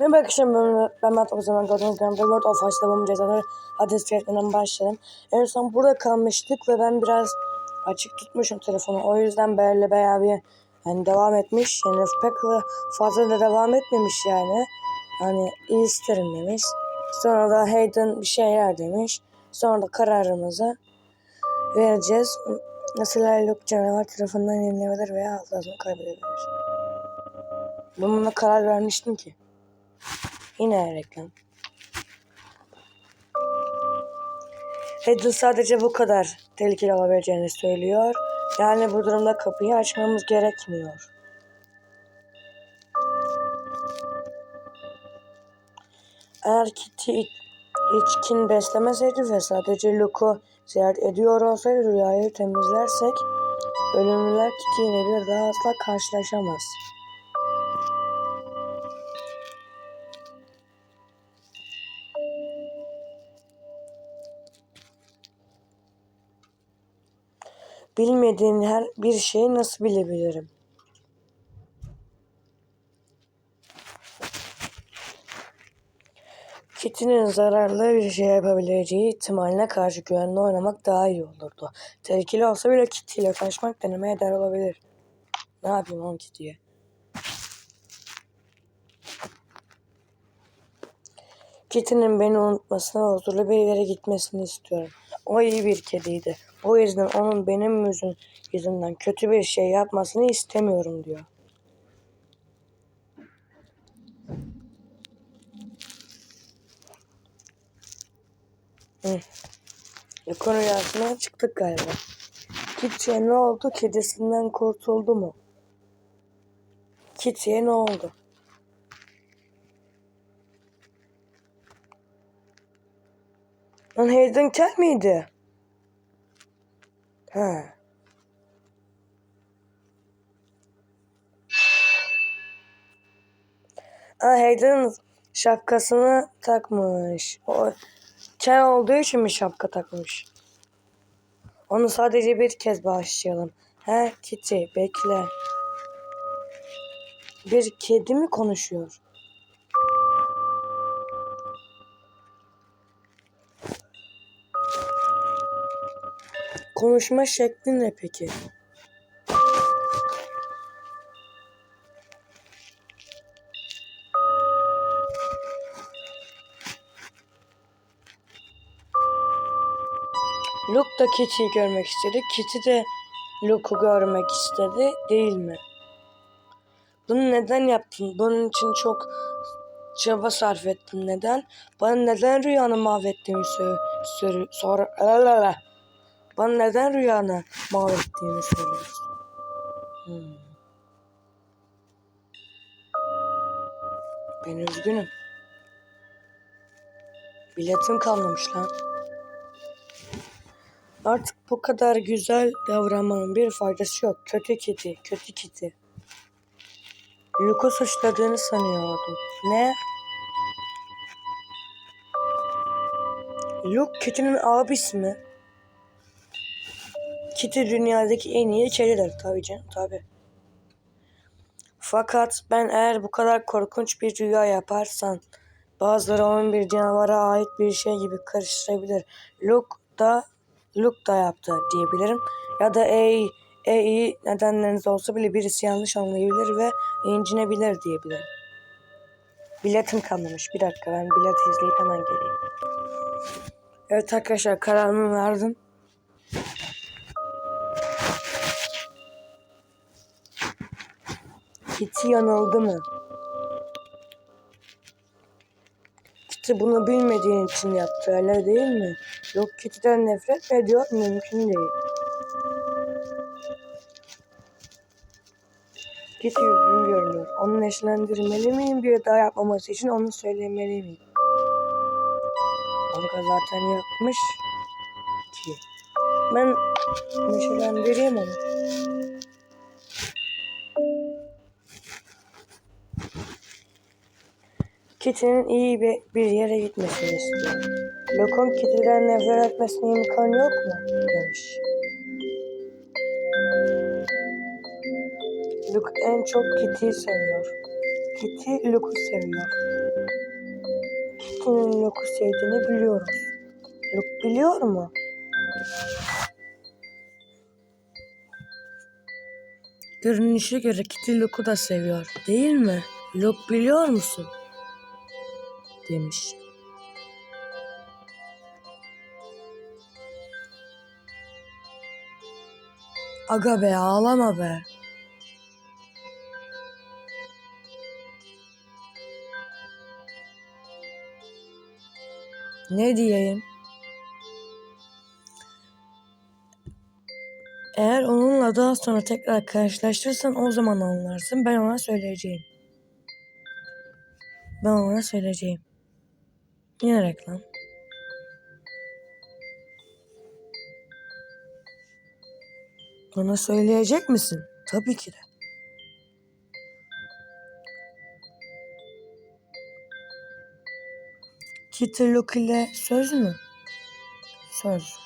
Merhaba arkadaşlar ben, ben Mert o zaman gördüğünüz gibi World of Ice Devamı cezaları Hades Fiyatlarından başlayalım. En son burada kalmıştık ve ben biraz açık tutmuşum telefonu. O yüzden böyle bayağı bir yani devam etmiş. Yani pek fazla da devam etmemiş yani. Hani iyi isterim demiş. Sonra da Hayden bir şeyler demiş. Sonra da kararımızı vereceğiz. Mesela Luke canavar tarafından yenilebilir veya hafızasını kaybedebilir. Ben buna karar vermiştim ki. Yine reklam. Hayden sadece bu kadar tehlikeli olabileceğini söylüyor. Yani bu durumda kapıyı açmamız gerekmiyor. Eğer Kitty içkin beslemeseydi ve sadece Luke'u ziyaret ediyor olsaydı rüyayı temizlersek ölümlüler Kitty bir daha asla karşılaşamaz. Bilmediğin her bir şeyi nasıl bilebilirim? Kitty'nin zararlı bir şey yapabileceği ihtimaline karşı güvenli oynamak daha iyi olurdu. Tehlikeli olsa bile Kitty ile kaçmak denemeye değer olabilir. Ne yapayım on Kitty'ye? Kitty'nin beni unutmasına huzurlu bir yere gitmesini istiyorum. O iyi bir kediydi. Bu yüzden onun benim yüzüm, yüzümden kötü bir şey yapmasını istemiyorum diyor. Hı. Yakın rüyasından çıktık galiba. Kitty'ye ne oldu? Kedisinden kurtuldu mu? Kitty'ye ne oldu? Lan Hayden kel miydi? Ha. Aa, Hayden şapkasını takmış. O kel olduğu için mi şapka takmış? Onu sadece bir kez bağışlayalım. He Kitty bekle. Bir kedi mi konuşuyor? Konuşma şekli ne peki? Luke da Kitty'yi görmek istedi. Kitty de Luke'u görmek istedi değil mi? Bunu neden yaptın? Bunun için çok çaba sarf ettin. Neden? Bana neden rüyanı mahvettiğimi sor, sor, sor, bana neden rüyanı mahvettiğimi soruyorsun. Hmm. Ben üzgünüm. Biletim kalmamış lan. Artık bu kadar güzel davranmanın bir faydası yok. Kötü kedi, kötü kedi. Luke'u suçladığını sanıyordum. Ne? Luke Kitty'nin abisi mi? Kitty dünyadaki en iyi kedidir tabii canım tabii. Fakat ben eğer bu kadar korkunç bir rüya yaparsan bazıları onun bir canavara ait bir şey gibi karıştırabilir. Luke da Luke da yaptı diyebilirim. Ya da ey e iyi nedenleriniz olsa bile birisi yanlış anlayabilir ve incinebilir diyebilirim. Biletim kalmamış. Bir dakika ben bilet izleyip hemen geleyim. Evet arkadaşlar kararımı verdim. Kitty yanıldı mı? Kitty bunu bilmediğin için yaptı öyle değil mi? Yok Kitty'den nefret mi ediyor? Mümkün değil. Kitty üzgün görünüyor. Onu neşelendirmeli miyim bir daha yapmaması için onu söylemeli miyim? Kanka zaten yapmış ki. Ben neşelendireyim onu. Kitty'nin iyi bir, bir yere gitmesini istiyor. Lokum Kitty'den nefret etmesine imkan yok mu? demiş. Luke en çok Kitty'yi seviyor. Kitty Luke'u seviyor. Kitty'nin Luke'u sevdiğini biliyoruz. Luke biliyor mu? Görünüşe göre Kitty Luke'u da seviyor, değil mi? Luke biliyor musun? Demiş. Aga be ağlama be. Ne diyeyim? Eğer onunla daha sonra tekrar karşılaşırsan o zaman anlarsın. Ben ona söyleyeceğim. Ben ona söyleyeceğim. Yine reklam. Ona söyleyecek misin? Tabii ki de. Kitty Luke ile söz mü? Söz.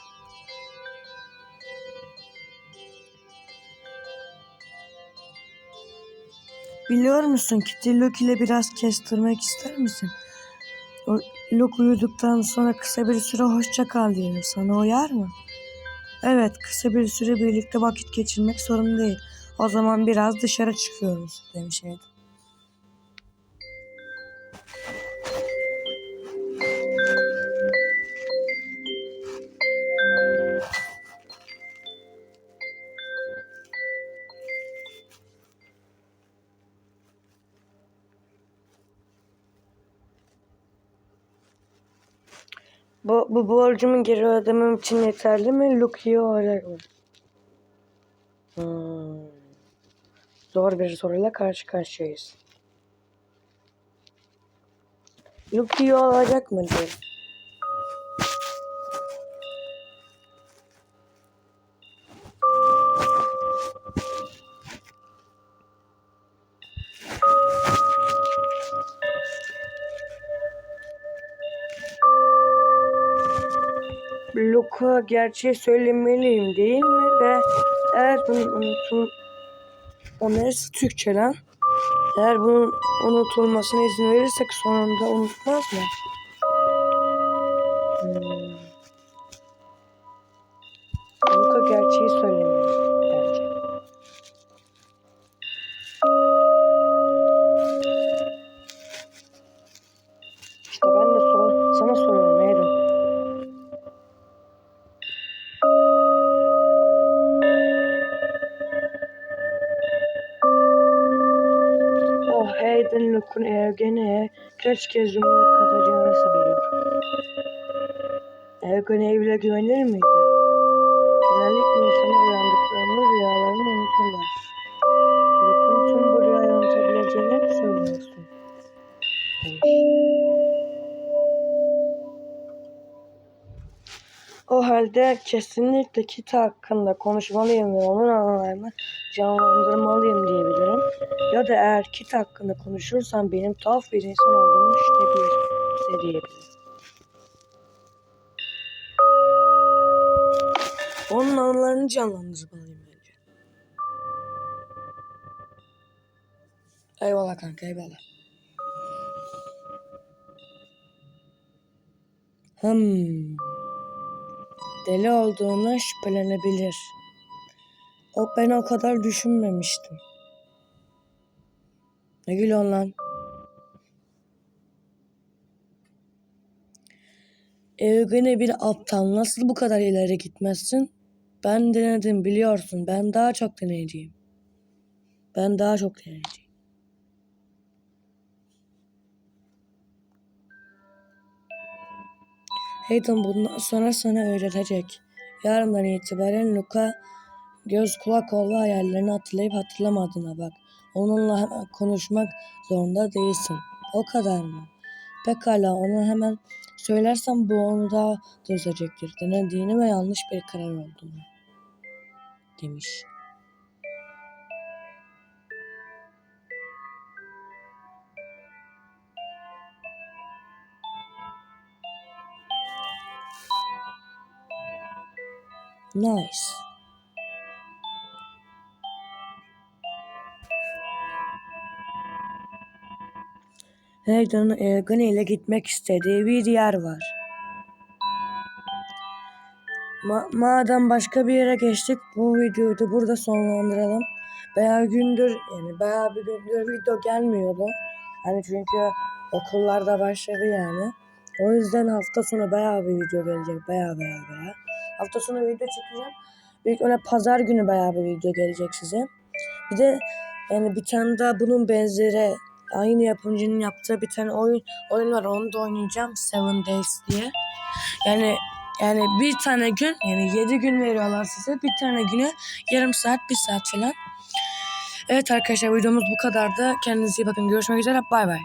Biliyor musun Kitty Luke ile biraz kestirmek ister misin? O Luke uyuduktan sonra kısa bir süre hoşça kal diyelim. Sana uyar mı? Evet, kısa bir süre birlikte vakit geçirmek sorun değil. O zaman biraz dışarı çıkıyoruz demiş Ed. Bu, bu borcumu geri ödemem için yeterli mi? Lucky'yi mı? Hmm. Zor bir soruyla karşı karşıyayız. Lucky'yi olacak mı diye. Luka gerçeği söylemeliyim değil mi? Ve eğer bunu unutum... O neresi Türkçe lan? Eğer bunun unutulmasına izin verirsek sonunda unutmaz mı? Kaç kez yumruk atacağını sayıyor. Evgen evle güvenir miydi? Genellikle insanlar uyandıklarında rüyalarını unuturlar. Luke'un tüm bu rüyayı unutabileceğini mi söylüyorsun? Demiş. O halde kesinlikle Kit hakkında konuşmalıyım ve onun anılarını canlandırmalıyım diyebilirim. Ya da eğer Kit hakkında konuşursam benim tuhaf bir insan olduğumu düşünebilirse diyebilirim. Onun anılarını canlandırmalıyım bence. Eyvallah kanka eyvallah. Hmm. Deli olduğuna şüphelenebilir. O ben o kadar düşünmemiştim. Ne gülüyorsun lan? Evgene bir aptal nasıl bu kadar ileri gitmezsin? Ben denedim biliyorsun. Ben daha çok deneyeceğim. Ben daha çok deneyeceğim. Hayden bundan sonra sana öğretecek. Yarından itibaren Luka göz kulak ol ve hayallerini hatırlayıp hatırlamadığına bak. Onunla konuşmak zorunda değilsin. O kadar mı? Pekala ona hemen söylersem bu onu daha da üzecektir. Denediğini ve yanlış bir karar olduğunu. Demiş. Nice. Nathan'ın Ergun ile gitmek istediği bir yer var. Ma- madem başka bir yere geçtik bu videoyu da burada sonlandıralım. Bayağı gündür yani bayağı bir gündür video gelmiyordu. Hani çünkü okullarda başladı yani. O yüzden hafta sonu bayağı bir video gelecek. Bayağı bayağı bayağı. Hafta sonu video çekeceğim. Büyük öyle pazar günü bayağı bir video gelecek size. Bir de yani bir tane daha bunun benzeri aynı yapımcının yaptığı bir tane oyun oyun var. Onu da oynayacağım. Seven Days diye. Yani yani bir tane gün yani 7 gün veriyorlar size. Bir tane güne yarım saat, bir saat falan. Evet arkadaşlar videomuz bu kadardı. Kendinize iyi bakın. Görüşmek üzere. Bay bay.